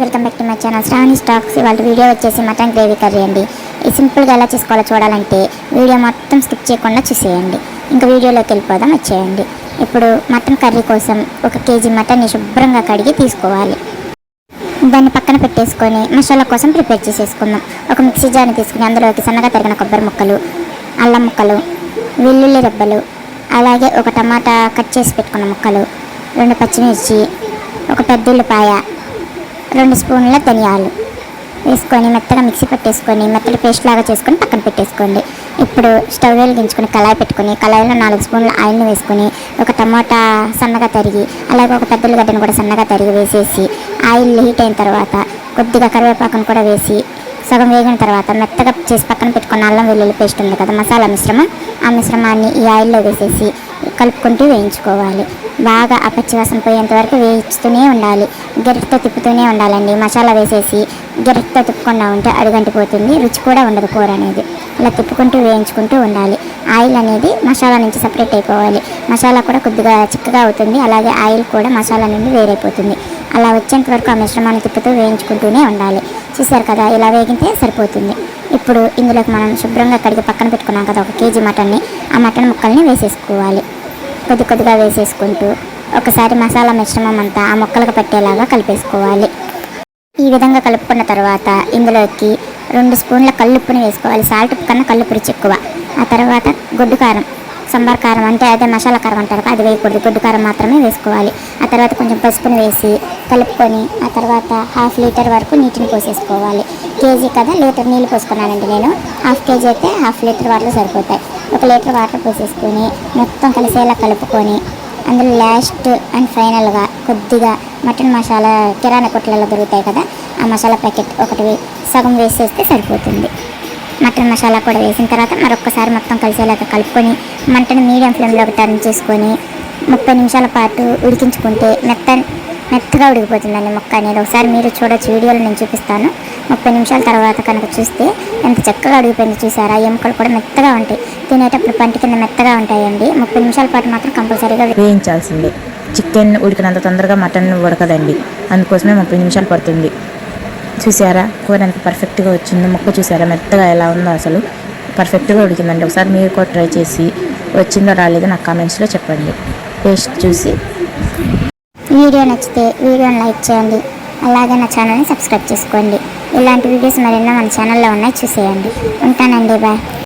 Welcome back to my channel. Sravani stocks వాళ్ళ video వచ్చేసి mutton gravy curry అండి. ఇది సింపుల్గా ఎలా చేసుకోవాలో చూడాలంటే వీడియో మొత్తం స్కిప్ చేయకుండా చూసేయండి. ఇంకా వీడియోలోకి వెళ్ళిపోదాం వచ్చేయండి. ఇప్పుడు మటన్ కర్రీ కోసం ఒక కేజీ మటన్ని శుభ్రంగా కడిగి తీసుకోవాలి. దాన్ని పక్కన పెట్టేసుకొని మసాలా కోసం ప్రిపేర్ చేసేసుకుందాం. ఒక మిక్సీ జార్ని తీసుకుని అందులోకి సన్నగా తరిగిన కొబ్బరి ముక్కలు అల్లం ముక్కలు వెల్లుల్లి రెబ్బలు అలాగే ఒక టమాటా కట్ చేసి పెట్టుకున్న ముక్కలు రెండు పచ్చిమిర్చి ఒక పెద్ద ఉల్లిపాయ రెండు స్పూన్ల ధనియాలు వేసుకొని మెత్తగా మిక్సీ పట్టేసుకొని మెత్తటి పేస్ట్ లాగా చేసుకొని పక్కన పెట్టేసుకోండి. ఇప్పుడు స్టవ్ వెలిగించుకొని కళాయి పెట్టుకొని కళాయిలో నాలుగు స్పూన్ల ఆయిల్ని వేసుకొని ఒక టమాటా సన్నగా తరిగి అలాగే ఒక పెద్ద ఉల్లిగడ్డను కూడా సన్నగా తరిగి వేసేసి ఆయిల్ హీట్ అయిన తర్వాత కొద్దిగా కరివేపాకును కూడా వేసి సగం వేగిన తర్వాత మెత్తగా చేసి పక్కన పెట్టుకున్న అల్లం వెల్లుల్లి పేస్ట్ ఉంది కదా మసాలా మిశ్రమం ఆ మిశ్రమాన్ని ఈ ఆయిల్లో వేసేసి కలుపుకుంటూ వేయించుకోవాలి. బాగా ఆ పచ్చివాసన పోయేంత వరకు వేయిస్తూనే ఉండాలి. గరిటతో తిప్పుతూనే ఉండాలండి. మసాలా వేసేసి గరిటతో తిప్పకుండా ఉంటే అడుగంటిపోతుంది. రుచి కూడా ఉండదు కూర అనేది. ఇలా తిప్పుకుంటూ వేయించుకుంటూ ఉండాలి. ఆయిల్ అనేది మసాలా నుంచి సపరేట్ అయిపోవాలి. మసాలా కూడా కొద్దిగా చిక్కగా అవుతుంది. అలాగే ఆయిల్ కూడా మసాలా నుండి వేరైపోతుంది. అలా వచ్చేంత వరకు ఆ మిశ్రమాన్ని తిప్పుతూ వేయించుకుంటూనే ఉండాలి. చూసారు కదా ఇలా వేగితే సరిపోతుంది. ఇప్పుడు ఇందులోకి మనం శుభ్రంగా కడిగి పక్కన పెట్టుకున్నాం కదా ఒక కేజీ మటన్ని. ఆ మటన్ ముక్కల్ని వేసేసుకోవాలి. కొద్ది కొద్దిగా వేసేసుకుంటూ ఒకసారి మసాలా మిశ్రమం అంతా ఆ ముక్కలకు పట్టేలాగా కలిపేసుకోవాలి. ఈ విధంగా కలుపుకున్న తర్వాత ఇందులోకి రెండు స్పూన్ల కల్లుప్పుని వేసుకోవాలి. సాల్ట్ కన్నా కల్లుపు రుచి ఎక్కువ. ఆ తర్వాత గొడ్డు కారం సంబార్ కారం అంటే అదే మసాలా కారం అంటారు అది వేయకూడదు. గొడ్డు కారం మాత్రమే వేసుకోవాలి. ఆ తర్వాత కొంచెం పసుపుని వేసి కలుపుకొని ఆ తర్వాత హాఫ్ లీటర్ వరకు నీటిని పోసేసుకోవాలి. కేజీ కదా లీటర్ నీళ్ళు పోసుకున్నానండి నేను. హాఫ్ కేజీ అయితే హాఫ్ లీటర్ వాటర్ సరిపోతాయి. ఒక లీటర్ వాటర్ పోసేసుకొని మొత్తం కలిసేలా కలుపుకొని అందులో లాస్ట్ అండ్ ఫైనల్గా కొద్దిగా మటన్ మసాలా కిరాణా కొట్లలో దొరుకుతాయి కదా ఆ మసాలా ప్యాకెట్ ఒకటి సగం వేసేస్తే సరిపోతుంది. మటన్ మసాలా కూడా వేసిన తర్వాత మరొకసారి మొత్తం కలిసేలాగా కలుపుకొని మంటను మీడియం ఫ్లేమ్లోకి టర్న్ చేసుకొని ముప్పై నిమిషాల పాటు ఉడికించుకుంటే మెత్త మెత్తగా ఉడికిపోతుందండి మొక్క అనేది. ఒకసారి మీరు చూడొచ్చు వీడియోలో నేను చూపిస్తాను. ముప్పై నిమిషాల తర్వాత కనుక చూస్తే ఎంత చక్కగా ఉడికిపోయింది చూసారా? ఎముకలు కూడా మెత్తగా ఉంటాయి. తినేటప్పుడు పంట కింద మెత్తగా ఉంటాయండి. ముప్పై నిమిషాల పాటు మాత్రం కంపల్సరీగా వేయించాల్సిందే. చికెన్ ఉడికినంత తొందరగా మటన్ ఉడకదండి. అందుకోసమే ముప్పై నిమిషాలు పడుతుంది. చూసారా? కూర ఎంత పర్ఫెక్ట్గా వచ్చిందో. ముక్క చూసారా? మెత్తగా ఎలా ఉందో అసలు. పర్ఫెక్ట్గా ఉడికిందండి. ఒకసారి మీరు కూడా ట్రై చేసి వచ్చిందో రాలేదో నాకు కామెంట్స్లో చెప్పండి. టేస్ట్ చూసి. వీడియో నచ్చితే వీడియోని లైక్ చేయండి. అలాగే నా ఛానల్ని సబ్స్క్రైబ్ చేసుకోండి. ఇలాంటి వీడియోస్ మరెన్నో మన ఛానల్లో ఉన్నాయి. చూసేయండి. ఉంటానండి. బాయ్.